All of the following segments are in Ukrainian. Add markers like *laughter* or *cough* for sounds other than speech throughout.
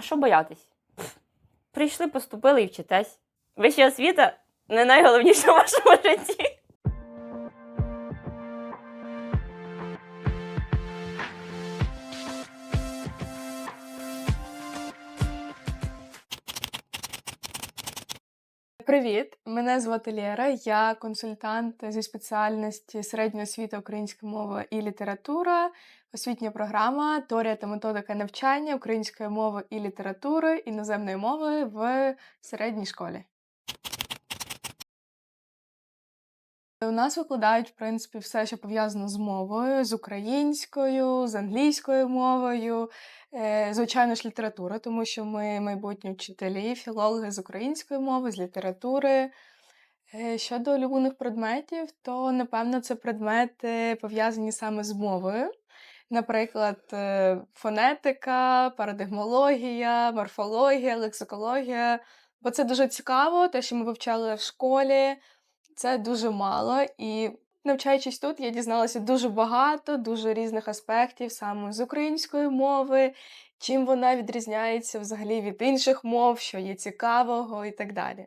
А що боятись? Прийшли, поступили і вчитесь. Вища освіта не найголовніше в вашому житті. Привіт, мене звати Лєра. Я консультант зі спеціальності середньої освіти українська мова і література, освітня програма, теорія та методика навчання української мови і літератури, іноземної мови в середній школі. У нас викладають, в принципі, все, що пов'язано з мовою, з українською, з англійською мовою, е, звичайно ж, література, тому що ми майбутні вчителі, філологи з української мови, з літератури. Е, Щодо улюблених предметів, то напевно це предмети пов'язані саме з мовою. Наприклад, е, фонетика, парадигмологія, морфологія, лексикологія. Бо це дуже цікаво, те, що ми вивчали в школі, це дуже мало. І навчаючись тут, я дізналася дуже багато, дуже різних аспектів саме з української мови, чим вона відрізняється взагалі від інших мов, що є цікавого і так далі.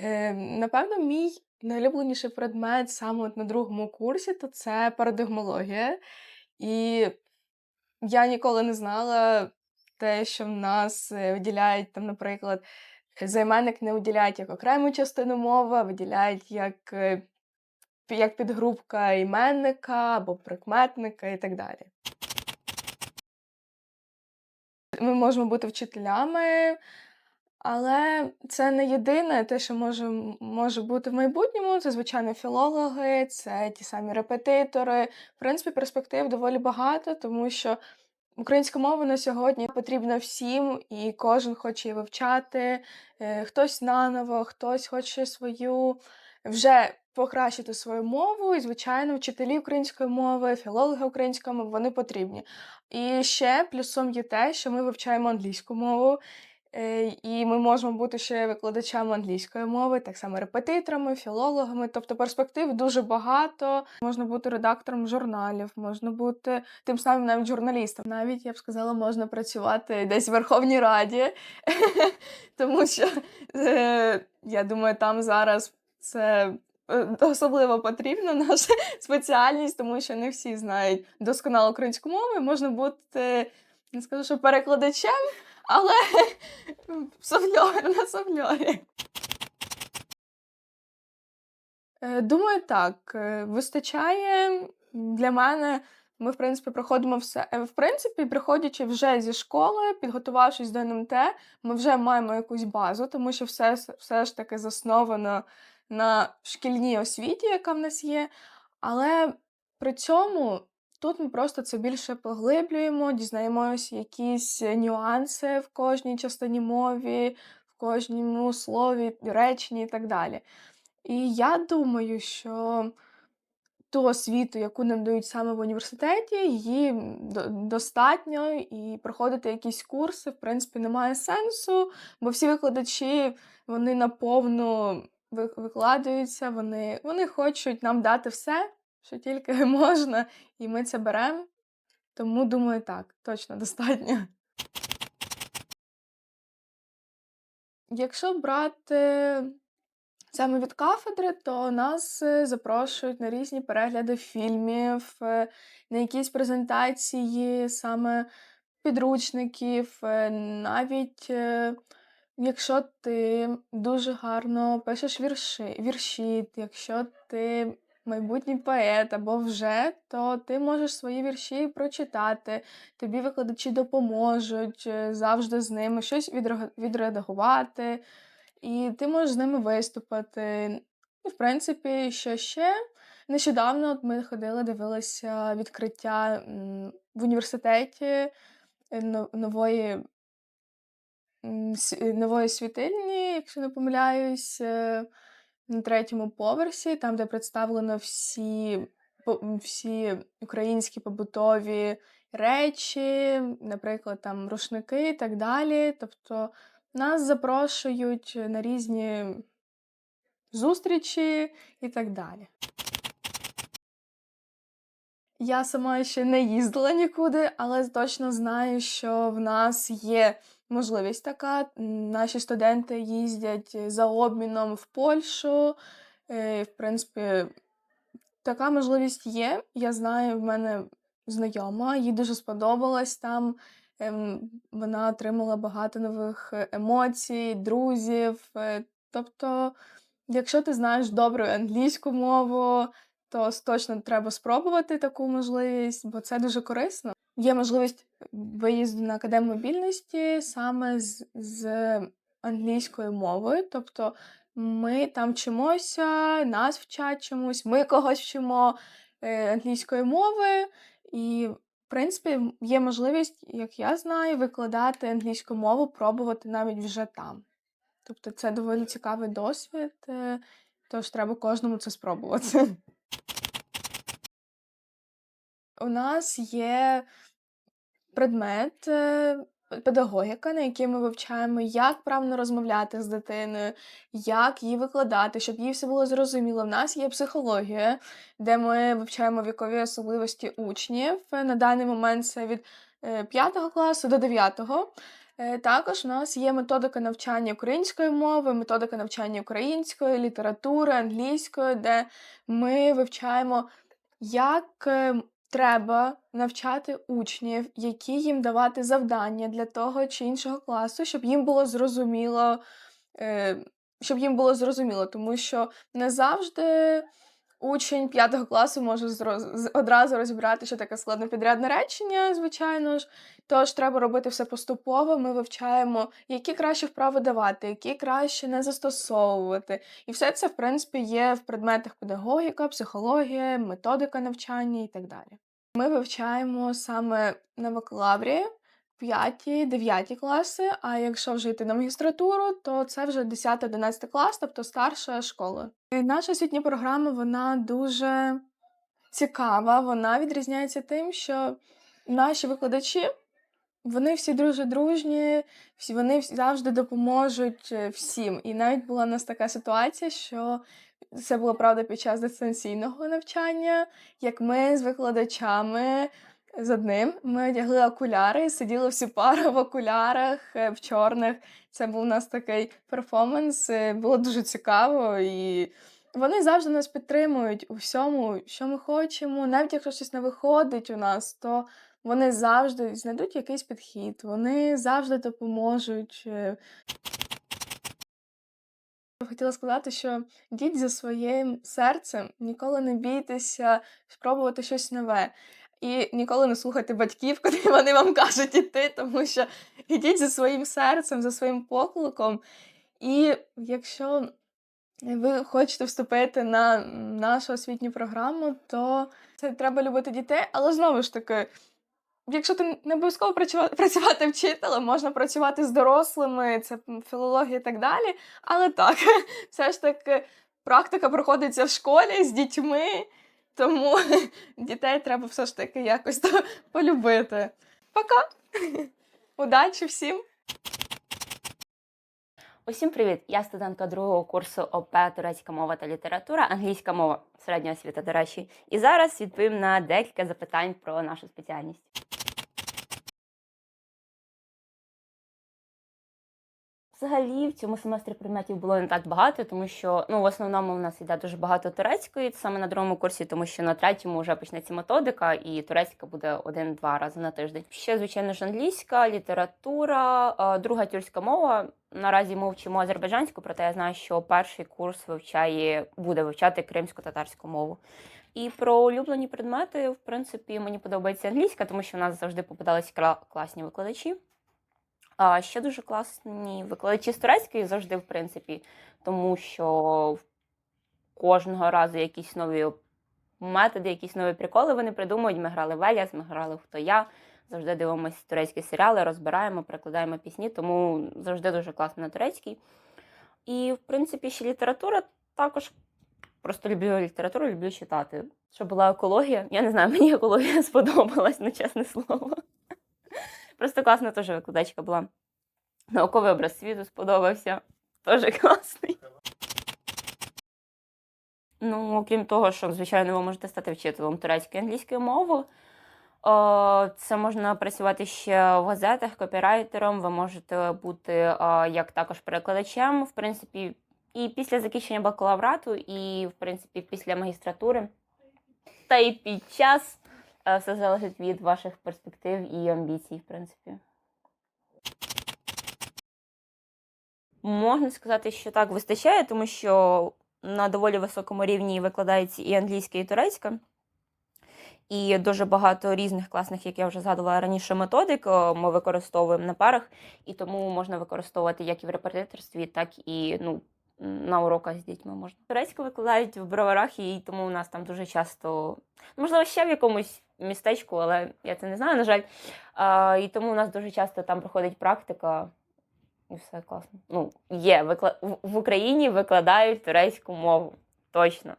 Е, напевно, мій найулюбленіший предмет саме на другому курсі то це парадигмологія. І я ніколи не знала те, що в нас е, виділяють там, наприклад, займенник не виділяють як окрему частину мови, а виділяють як, е, як підгрупка іменника або прикметника і так далі. Ми можемо бути вчителями, але це не єдине те, що може, може бути в майбутньому. Це, звичайно, філологи, це ті самі репетитори. В принципі, перспектив доволі багато, тому що українська мова на сьогодні потрібна всім, і кожен хоче її вивчати. Е, Хтось наново, хтось хоче свою вже покращити свою мову. І, звичайно, вчителі української мови, філологи української мови вони потрібні. І ще плюсом є те, що ми вивчаємо англійську мову. Е, І ми можемо бути ще викладачами англійської мови, так само репетиторами, філологами. Тобто перспектив дуже багато. Можна бути редактором журналів, можна бути тим самим навіть журналістом. Навіть я б сказала, можна працювати десь в Верховній Раді, *laughs* тому що е, я думаю, там зараз це. е, Особливо потрібна *laughs* наша спеціальність, тому що не всі знають досконало українську мову. Можна бути, не скажу, що перекладачем, але совльор на совльорі. Е, Думаю, так. е, Вистачає для мене. Ми, в принципі, проходимо все. е, В принципі, приходячи вже зі школи, підготувавшись до НМТ, ми вже маємо якусь базу, тому що все, все ж таки засновано на шкільній освіті, яка в нас є. Але при цьому тут ми просто це більше поглиблюємо, дізнаємося якісь нюанси в кожній частині мові, в кожному слові, реченні і так далі. І я думаю, що ту освіту, яку нам дають саме в університеті, її достатньо, і проходити якісь курси, в принципі, немає сенсу, бо всі викладачі вони наповну викладаються, вони, вони хочуть нам дати все, що тільки *laughs* можна, і ми це беремо. Тому думаю, так, точно достатньо. Якщо брати саме від кафедри, то нас е, запрошують на різні перегляди фільмів, е, на якісь презентації саме підручників, е, навіть якщо ти дуже гарно пишеш вірші, вірші, якщо ти майбутній поет або вже, то ти можеш свої вірші прочитати, тобі викладачі допоможуть е, завжди з ними щось відредагувати, і ти можеш з ними виступити. І, в принципі, що ще? Нещодавно ми ходили, дивилися відкриття в університеті е, нової, нової світильні, якщо не помиляюсь, е, на третьому поверсі, там, де представлено всі, всі українські побутові речі, наприклад, там рушники і так далі. Тобто нас запрошують на різні зустрічі і так далі. Я сама ще не їздила нікуди, але точно знаю, що в нас є можливість така. Наші студенти їздять за обміном в Польщу. Е, В принципі, така можливість є. Я знаю, в мене знайома, їй дуже сподобалось там. Ем, Вона отримала багато нових е, емоцій, друзів. Е, Тобто, якщо ти знаєш добру англійську мову, то точно треба спробувати таку можливість, бо це дуже корисно. Є можливість виїзду на академію мобільності саме з, з англійською мовою. Тобто ми там вчимося, нас вчать чомусь, ми когось вчимо е, англійської мови, і, в принципі, є можливість, як я знаю, викладати англійську мову, пробувати навіть вже там. Тобто це доволі цікавий досвід, е, тож треба кожному це спробувати. У нас є предмет е, педагогіка, на який ми вивчаємо, як правильно розмовляти з дитиною, як її викладати, щоб їй все було зрозуміло. В нас є психологія, де ми вивчаємо вікові особливості учнів. Е, На даний момент це від 5 класу до 9. Е, Також у нас є методика навчання української мови, методика навчання української, літератури, англійської, де ми вивчаємо, як е, треба навчати учнів, які їм давати завдання для того чи іншого класу, щоб їм було зрозуміло, е, щоб їм було зрозуміло, тому що не завжди учень п'ятого класу може зро- з- одразу розібрати, що таке складне підрядне речення, звичайно ж. Тож треба робити все поступово. Ми вивчаємо, які краще вправи давати, які краще не застосовувати. І все це, в принципі, є в предметах педагогіка, психологія, методика навчання і так далі. Ми вивчаємо саме на бакалаврі 5-9 класи, а якщо вже йти на магістратуру, то це вже 10-11 клас, тобто старша школа. Е, Наша освітня програма вона дуже цікава. Вона відрізняється тим, що наші викладачі вони всі дуже дружні, всі вони завжди допоможуть е, всім. І навіть була у нас така ситуація, що це було правда під час дистанційного навчання, як ми з викладачами з одним ми одягли окуляри сиділи всі пара в окулярах е, в чорних. Це був у нас такий перформанс. е, Було дуже цікаво і. Вони завжди нас підтримують у всьому, що ми хочемо. Навіть якщо щось не виходить у нас, то вони завжди знайдуть якийсь підхід, вони завжди допоможуть. е. Хотіла сказати, що йдіть за своїм серцем, ніколи не бійтеся спробувати щось нове. І ніколи не слухайте батьків, *laughs* коли вони вам кажуть іти, тому що йдіть за своїм серцем, за своїм покликом. І якщо ви хочете вступити на нашу освітню програму, то це треба любити дітей, але знову ж таки, якщо ти не обов'язково працюва- *laughs* працювати вчителем, можна працювати з дорослими, це філологія і так далі. Але так, *laughs* все ж таки, практика проходиться в школі з дітьми, тому *laughs* дітей треба все ж таки якось то *laughs* полюбити. Пока! *laughs* Удачі всім! Усім привіт! Я студентка другого курсу ОП турецька мова та література, англійська мова, середня освіта, до речі. І зараз відповім на декілька запитань про нашу спеціальність. Взагалі в цьому семестрі предметів було не так багато, тому що ну в основному в нас йде дуже багато турецької, саме на другому курсі, тому що на третьому вже почнеться методика, і турецька буде один-два рази на тиждень. Ще звичайно ж англійська, література, е, друга тюркська мова. Наразі ми вчимо азербайджанську, проте я знаю, що перший курс вивчає буде вивчати кримсько-татарську мову. І про улюблені предмети, в принципі, мені подобається англійська, тому що в нас завжди попадались кра- класні викладачі. А ще дуже класні викладачі з турецької завжди, в принципі, тому що кожного разу якісь нові методи, якісь нові приколи вони придумують. Ми грали в Еліас, ми грали Хто я. Завжди дивимося турецькі серіали, розбираємо, перекладаємо пісні, тому завжди дуже класно на турецькій. І, в принципі, ще література також просто люблю літературу, люблю читати. Що була екологія. Я не знаю, мені екологія *laughs* сподобалась, ну чесне слово. Просто класна теж викладачка була. Науковий образ світу сподобався. Теж класний. Ну, окрім того, що, звичайно, ви можете стати вчителем турецької і англійської мови. Це можна працювати ще в газетах, копірайтером. Ви можете бути як також перекладачем, в принципі, і після закінчення бакалаврату, і в принципі після магістратури. Та і під час все залежить від ваших перспектив і амбіцій, в принципі. Можна сказати, що так вистачає, тому що на доволі високому рівні викладається і англійська, і турецька. І дуже багато різних класних, як я вже згадувала раніше, методик ми використовуємо на парах, і тому можна використовувати як і в репетиторстві, так і ну, на уроках з дітьми можна. Турецьку викладають в броварах, і тому у нас там дуже часто, можливо, ще в якомусь містечку, але я це не знаю, на жаль. А, і тому у нас дуже часто там проходить практика, і все класно. Ну, є, викла... в- Україні викладають турецьку мову. Точно.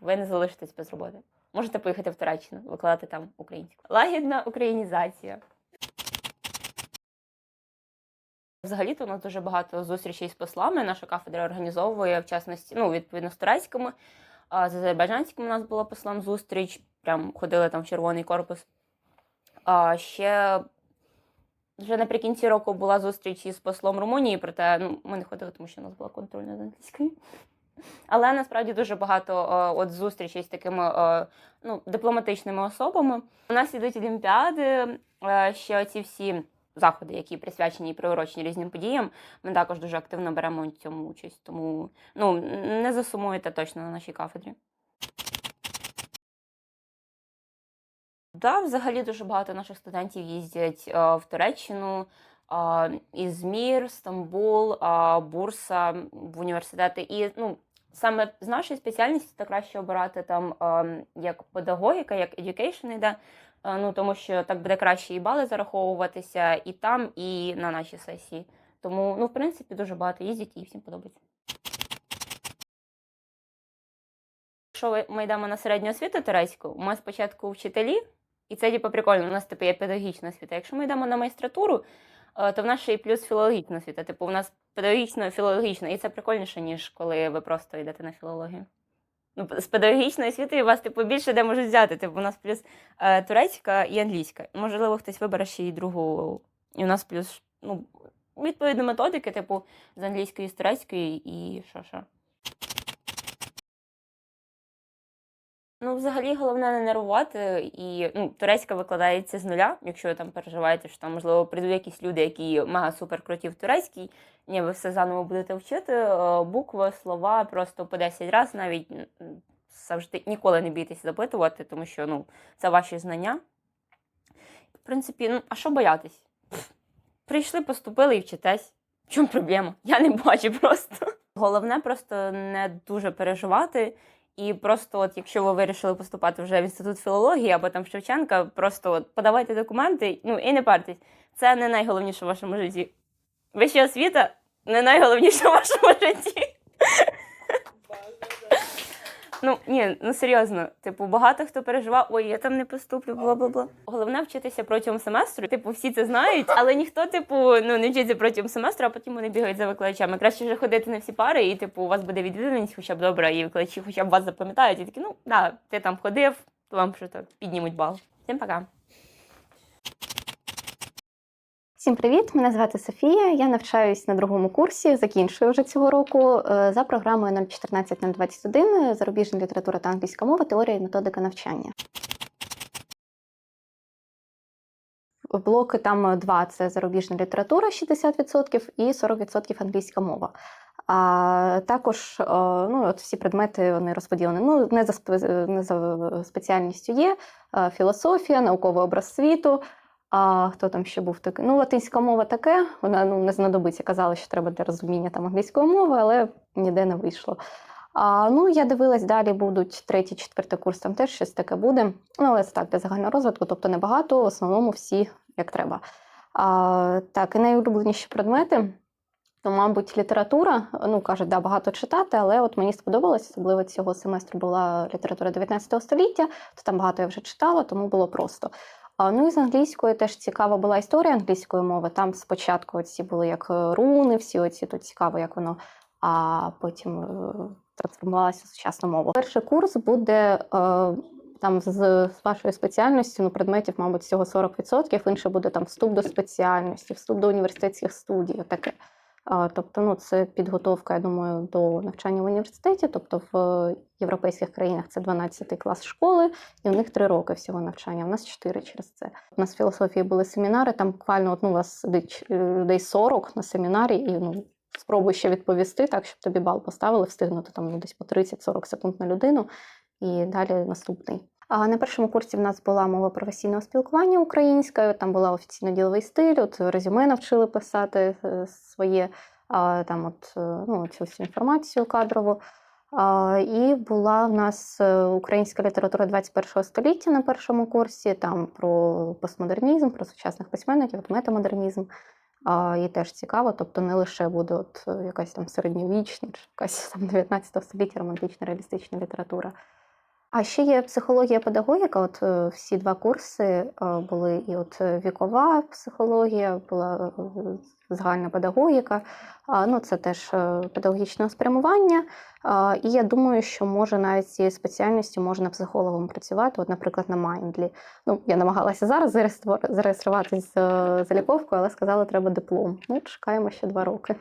Ви не залишитесь без роботи. Можете поїхати в Туреччину, викладати там українську. Лагідна українізація. Взагалі-то у нас дуже багато зустрічей з послами. Наша кафедра організовує, в частності, ну, відповідно, з турецькими. А з азербайджанським у нас була послам зустріч, прям ходили там в червоний корпус. А ще вже наприкінці року була зустріч із послом Румунії, проте ну, ми не ходили, тому що у нас була контрольна з англійської. Але насправді дуже багато от зустрічей з такими ну, дипломатичними особами. У нас ідуть олімпіади, ще ці всі заходи, які присвячені і приурочені різним подіям. Ми також дуже активно беремо у цьому участь. Тому ну, не засумуєте точно на нашій кафедрі. Да, взагалі дуже багато наших студентів їздять е, в Туреччину, е, Ізмір, Стамбул, е, Бурса в університети. І ну, саме з нашої спеціальності то краще обирати там е, як педагогіка, як education йде. Е, ну, тому що так буде краще і бали зараховуватися і там, і на нашій сесії. Тому, ну, в принципі, дуже багато їздять і всім подобається. Якщо ми йдемо на середню освіту турецьку, ми спочатку вчителі, і це типу, прикольно. У нас типу, є педагогічна освіта. Якщо ми йдемо на майстратуру, е, то в нас ще і плюс філологічна освіта. Типу, у нас педагогічно філологічна, і це прикольніше, ніж коли ви просто йдете на філологію. Ну, з педагогічної освіти у вас типу більше де можуть взяти. Типу, у нас плюс е, турецька і англійська. Можливо, хтось вибере ще й другу. І у нас плюс ну, відповідно методики, типу, з англійської, з турецької і що що. Ну, взагалі, головне не нервувати. І ну, турецька викладається з нуля, якщо ви там переживаєте, що там, можливо, прийдуть якісь люди, які мега супер круті в турецькій. Ні, ви все заново будете вчити. е, Букви, слова просто по 10 разів навіть завжди ніколи не бійтесь запитувати, тому що ну, це ваші знання. В принципі, ну, а що боятись? Прийшли, поступили і вчитесь. В чому проблема? Я не бачу просто. Головне просто не дуже переживати. І просто, от, якщо ви вирішили поступати вже в інститут філології або там Шевченка, просто от, подавайте документи, ну і не партесь. Це не найголовніше в вашому житті. Вища освіта не найголовніше в вашому житті. Ну ні, ну серйозно, типу, багато хто переживав, ой, я там не поступлю, бла бла бла. Головне вчитися протягом семестру. Типу, всі це знають, але ніхто, типу, ну не вчиться протягом семестру, а потім вони бігають за викладачами. Краще вже ходити на всі пари, і типу, у вас буде відвідуваність хоча б добра, і викладачі хоча б вас запам'ятають. І такі, ну да, ти там ходив, то вам що то піднімуть бал. Всім пока. Всім привіт! Мене звати Софія. Я навчаюсь на другому курсі, закінчую вже цього року е, за програмою 014-021 зарубіжна література та англійська мова, теорія і методика навчання. Блоки там два: це зарубіжна література 60% і 40% англійська мова. А також е, ну, от всі предмети вони розподілені. Ну, не за, не за спеціальністю є е, філософія, науковий образ світу. А хто там ще був такий? Ну, латинська мова таке, вона ну, не знадобиться. Казали, що треба для розуміння там англійської мови, але ніде не вийшло. А, ну, я дивилась, далі будуть третій, четвертий курс, там теж щось таке буде. Ну, але це так, для загального розвитку, тобто небагато, в основному всі як треба. А, так, і найулюбленіші предмети. То, мабуть, література, ну кажуть, да, багато читати, але от мені сподобалось, особливо цього семестру була література 19 століття, то там багато я вже читала, тому було просто. Ну і з англійською теж цікава була історія англійської мови. Там спочатку ці були як е, руни, всі оці тут цікаво, як воно, а потім е, трансформувалося в сучасну мову. Перший курс буде е, там з вашою спеціальністю, ну, предметів, мабуть, всього 40%, інше буде там вступ до спеціальності, вступ до університетських студій. Таке. Тобто, ну, це підготовка, я думаю, до навчання в університеті. Тобто в європейських країнах це 12 клас школи, і в них 3 роки всього навчання. У нас 4 через це. У нас в філософії були семінари, там буквально от, ну, у вас сидить е, людей 40 на семінарі, і ну, спробуй ще відповісти, так, щоб тобі бал поставили, встигнути там ну, десь по 30-40 секунд на людину, і далі наступний. На першому курсі в нас була мова професійного спілкування українською, там була офіційно-діловий стиль, от резюме навчили писати е, своє, там от, е, ну, цю всю інформацію кадрову. І була в нас е, українська література 21 століття на першому курсі, там про постмодернізм, про сучасних письменників, метамодернізм. І теж цікаво, тобто не лише буде от якась там середньовічна, чи якась там 19 століття романтична реалістична література. А ще є психологія педагогіка. От е, всі два курси е, були і от е, вікова психологія, була загальна педагогіка. Ну, це теж педагогічне спрямування. І я думаю, що може навіть цією спеціальністю можна психологом працювати. От, наприклад, на Майндлі. Ну, я намагалася зараз зареєстру- зареєструватись з е, заліковкою, але сказали, треба диплом. Ну, чекаємо ще два роки.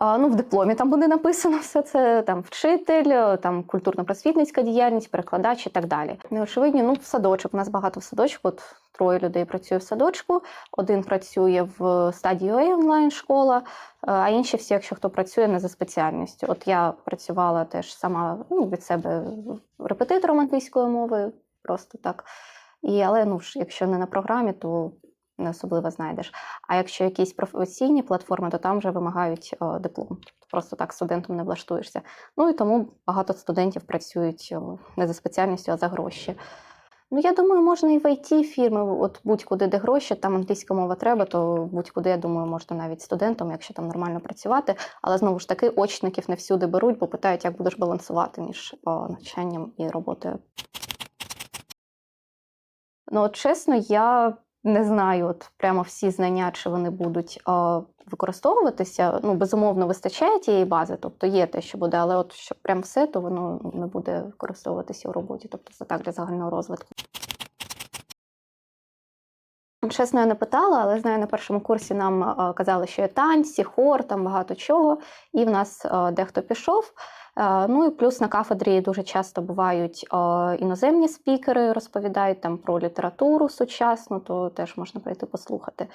Ну, в дипломі там буде написано все це: там вчитель, там культурно-просвітницька діяльність, перекладач і так далі. Неочевидні, ну, в садочок. У нас багато в садочку. От троє людей працює в садочку, один працює в стадії онлайн-школа, а інші всі, якщо хто працює не за спеціальністю. От я працювала теж сама ну, від себе репетитором англійської мови, просто так. І, але ну, ж, якщо не на програмі, то не особливо знайдеш. А якщо якісь професійні платформи, то там вже вимагають о, диплом. Тобто просто так студентом не влаштуєшся. Ну і тому багато студентів працюють о, не за спеціальністю, а за гроші. Ну, я думаю, можна і в it фірми, от будь-куди, де гроші, там англійська мова треба, то будь-куди, я думаю, можна навіть студентом, якщо там нормально працювати. Але знову ж таки, очників не всюди беруть, бо питають, як будеш балансувати між о, навчанням і роботою. Ну, от чесно, я не знаю, от прямо всі знання, чи вони будуть е, використовуватися. Ну, безумовно, вистачає тієї бази, тобто є те, що буде, але от щоб прям все, то воно не буде використовуватися у роботі, тобто це так для загального розвитку. Чесно, я не питала, але знаю, на першому курсі нам е, казали, що є танці, хор, там багато чого. І в нас е, дехто пішов. Е, Ну і плюс на кафедрі дуже часто бувають іноземні спікери, розповідають там про літературу сучасну, то теж можна прийти послухати.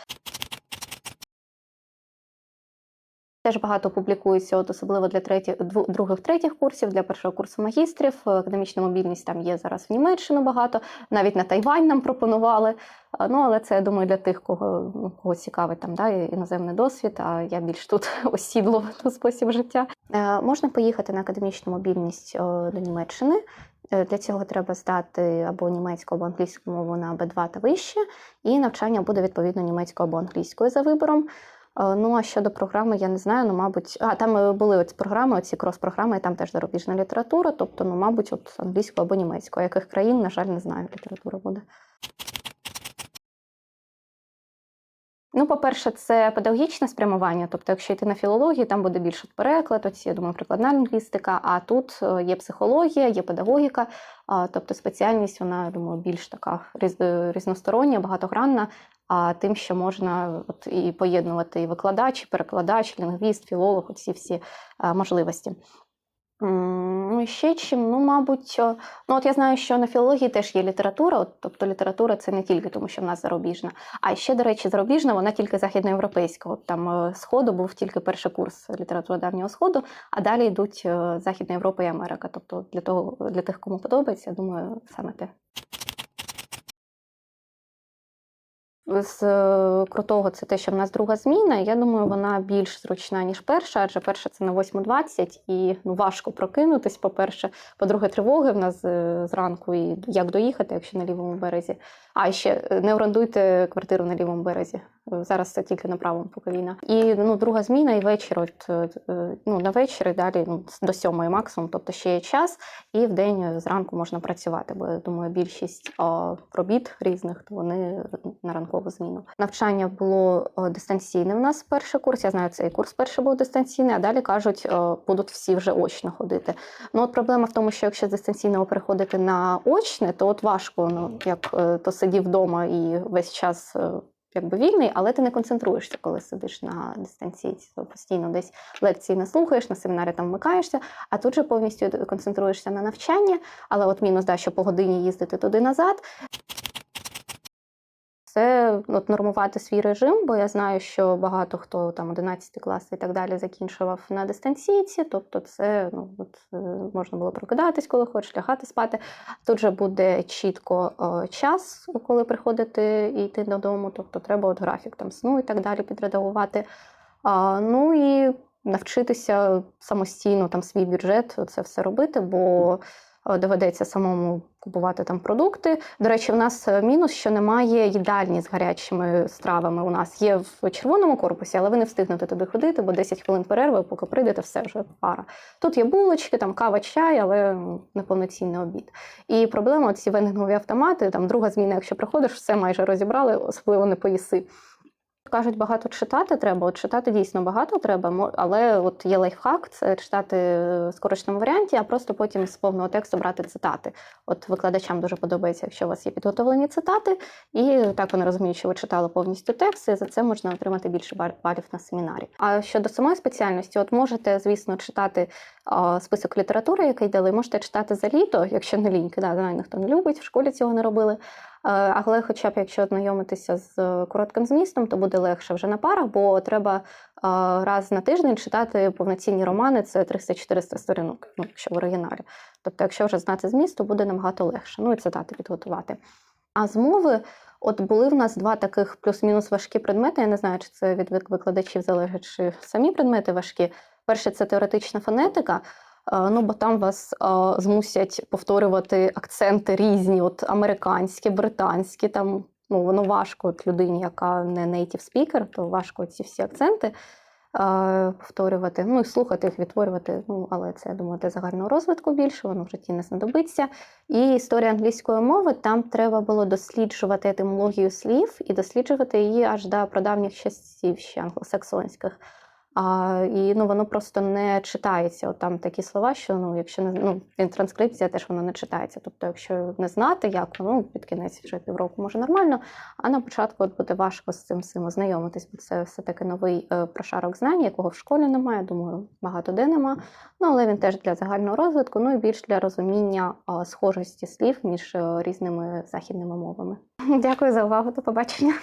Теж багато публікується, от особливо для третіх, других, третіх курсів, для першого курсу магістрів. Е, Академічна мобільність там є зараз в Німеччину багато, навіть на Тайвань нам пропонували. Е, Ну, але це, я думаю, для тих, кого, ну, кого цікавить там, да, іноземний досвід, а я більш тут *laughs* осідло спосіб життя. Е, Можна поїхати на академічну мобільність до Німеччини. Для цього треба здати або німецьку, або англійську мову на B2 та вище, і навчання буде відповідно німецькою або англійською за вибором. Е, Ну а щодо програми, я не знаю. Ну, мабуть, а там е, були оці програми, оці крос-програми, і там теж зарубіжна література. Тобто, ну, мабуть, от англійською або німецькою. Яких країн, на жаль, не знаю, література буде. Ну, по-перше, це педагогічне спрямування. Тобто, якщо йти на філологію, там буде більше переклад, оці, я думаю, прикладна лінгвістика. А тут е, є психологія, є педагогіка. Тобто спеціальність, вона, я думаю, більш така різностороння, багатогранна. А тим, що можна от і поєднувати і викладач, і перекладач, лінгвіст, філолог, оці всі е, можливості. Ще чим, ну, мабуть, ну от я знаю, що на філології теж є література, от, тобто література це не тільки тому, що в нас зарубіжна, а ще, до речі, зарубіжна, вона тільки західноєвропейська. От там е, сходу був тільки перший курс літератури давнього сходу, а далі йдуть е, Західна Європа і Америка. Тобто для того, для тих, кому подобається, я думаю, саме те. З е, крутого це те, що в нас друга зміна. Я думаю, вона більш зручна, ніж перша, адже перша це на 8.20 і ну, важко прокинутись, по-перше. По-друге, тривоги в нас е, зранку і як доїхати, якщо на лівому березі. А ще е, не орендуйте квартиру на лівому березі. Е, Зараз це тільки на правому поки. І ну, друга зміна і вечір. От, е, е, ну, на вечір і далі ну, до сьомої максимум, тобто ще є час, і в день е, зранку можна працювати. Бо я думаю, більшість робіт різних то вони на ранкову зміну. Навчання було дистанційне в нас перший курс. Я знаю, цей курс перший був дистанційний, а далі кажуть, о, будуть всі вже очно ходити. Ну от проблема в тому, що якщо з дистанційного переходити на очне, то от важко, ну як е, то сидів вдома і весь час. Якби вільний, але ти не концентруєшся, коли сидиш на дистанційці. То постійно десь лекції не слухаєш, на семінарі там вмикаєшся, а тут же повністю концентруєшся на навчанні. Але от мінус, да, що по годині їздити туди назад. Це от, нормувати свій режим, бо я знаю, що багато хто там 11 клас і так далі закінчував на дистанційці. Тобто, це ну от е, можна було прокидатись, коли хочеш, лягати спати. Тут же буде чітко е, час, коли приходити і йти додому. Тобто, треба от графік там сну і так далі підредагувати. А, ну і навчитися самостійно там свій бюджет це все робити, бо доведеться самому купувати там продукти. До речі, в нас е, мінус, що немає їдальні з гарячими стравами. У нас є в червоному корпусі, але ви не встигнете туди ходити, бо 10 хвилин перерви, поки прийдете, все вже пара. Тут є булочки, там кава, чай, але неповноцінний обід. І проблема ці вендингові автомати, там друга зміна, якщо приходиш, все майже розібрали, особливо не поїси. Кажуть, багато читати треба. От читати дійсно багато треба, але от є лайфхак це читати в скороченому варіанті, а просто потім з повного тексту брати цитати. От викладачам дуже подобається, якщо у вас є підготовлені цитати, і так вони розуміють, що ви читали повністю текст, і за це можна отримати більше бал- балів на семінарі. А щодо самої спеціальності, от можете, звісно, читати список літератури, який дали, можете читати за літо, якщо не ліньки, да, ніхто не любить, в школі цього не робили. Е, Але, хоча б якщо ознайомитися з е, коротким змістом, то буде легше вже на парах, бо треба е, раз на тиждень читати повноцінні романи, це 300-400 сторінок, ну, якщо в оригіналі. Тобто, якщо вже знати зміст, то буде набагато легше. Ну і цитати підготувати. А з мови, от були в нас два таких плюс-мінус важкі предмети. Я не знаю, чи це від викладачів залежить, чи самі предмети важкі. Перше це теоретична фонетика. Е, Ну, бо там вас е, змусять повторювати акценти різні, от американські, британські. Там ну воно важко от людині, яка не native speaker, то важко ці всі акценти е, повторювати. Ну і слухати їх, відтворювати. Ну, але це я думаю, для загального розвитку більше, воно в житті не знадобиться. І історія англійської мови там треба було досліджувати етимологію слів і досліджувати її аж до прадавніх часів ще англосаксонських. А, і ну, воно просто не читається. От там такі слова, що ну, якщо не ну, транскрипція теж воно не читається. Тобто, якщо не знати, як воно під кінець вже півроку може нормально, а на початку от буде важко з цим всім ознайомитись, бо це все-таки новий е, прошарок знань, якого в школі немає. Думаю, багато де нема. Ну але він теж для загального розвитку, ну і більш для розуміння е, схожості слів між е, різними західними мовами. *laughs* Дякую за увагу. До побачення.